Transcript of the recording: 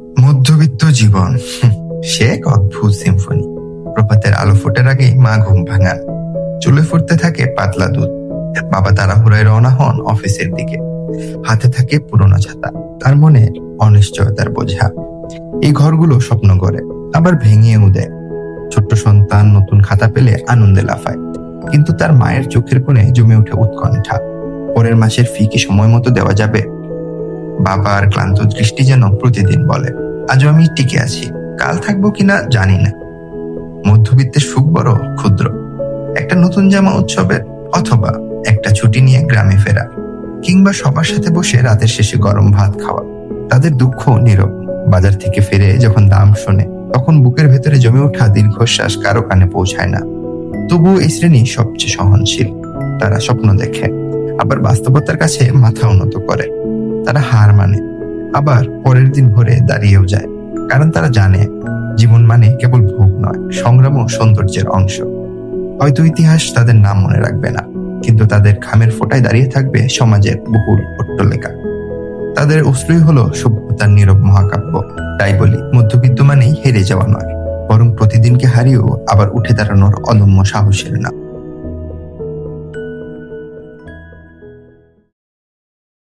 মধ্যবিত্ত জীবন। সে এক অদ্ভুত সিম্ফনি প্রভাতের আলো ফোটার আগেই মা ঘুম ভাঙান। চুলে ফুটতে থাকে পাতলা দুধ। বাবা তাড়াহুড়ায় রওনা হন অফিসের দিকে। হাতে থাকে পুরোনো ছাতা। তার মনে অনিশ্চয়তার বোঝা। এই ঘরগুলো স্বপ্ন করে আবার ভেঙেও দেয়। ছোট্ট সন্তান নতুন খাতা পেলে আনন্দে লাফায়। কিন্তু তার মায়ের চোখের কোণে জমে ওঠে উৎকণ্ঠা। পরের মাসের ফি কি সময় মতো দেওয়া যাবে? বাবার ক্লান্ত দৃষ্টি যেন প্রতিদিন বলে। আজও আমি টিকে আছি। কাল থাকব কিনা জানি না। মধ্যবিত্তের সুখ বড় ক্ষুদ্র। একটা নতুন জামা উৎসবের অথবা একটা ছুটি নিয়ে গ্রামে ফেরা। কিংবা সবার সাথে বসে রাতের শেষে গরম ভাত খাওয়া। তাদের দুঃখ নীরব। বাজার থেকে ফিরে যখন দাম শোনে, তখন বুকের ভেতরে জমে ওঠা দীর্ঘশ্বাস কারও কানে পৌঁছায় না। তবুও এই শ্রেণি সবচেয়ে সহনশীল। তারা স্বপ্ন দেখে। আবার বাস্তবতার কাছে মাথা উন্নত করে। তারা হার মানে। আবার পরের দিন ভোরে দাঁড়িয়েও যায়, কারণ তারা জানে, জীবন মানে কেবল ভোগ নয়, সংগ্রাম ও সৌন্দর্যের অংশ। হয়তো ইতিহাস তাদের নাম মনে রাখবে না, কিন্তু তাদের খামের ফোটায় দাঁড়িয়ে থাকবে সমাজের বহুল অট্টলেখা তাদের অশ্রুই হলো সভ্যতার নীরব মহাকাব্য। তাই বলি, মধ্যবিত্ত মানেই হেরে যাওয়া নয়, বরং প্রতিদিনকে হারিয়েও আবার উঠে দাঁড়ানোর অদম্য সাহসের নাম।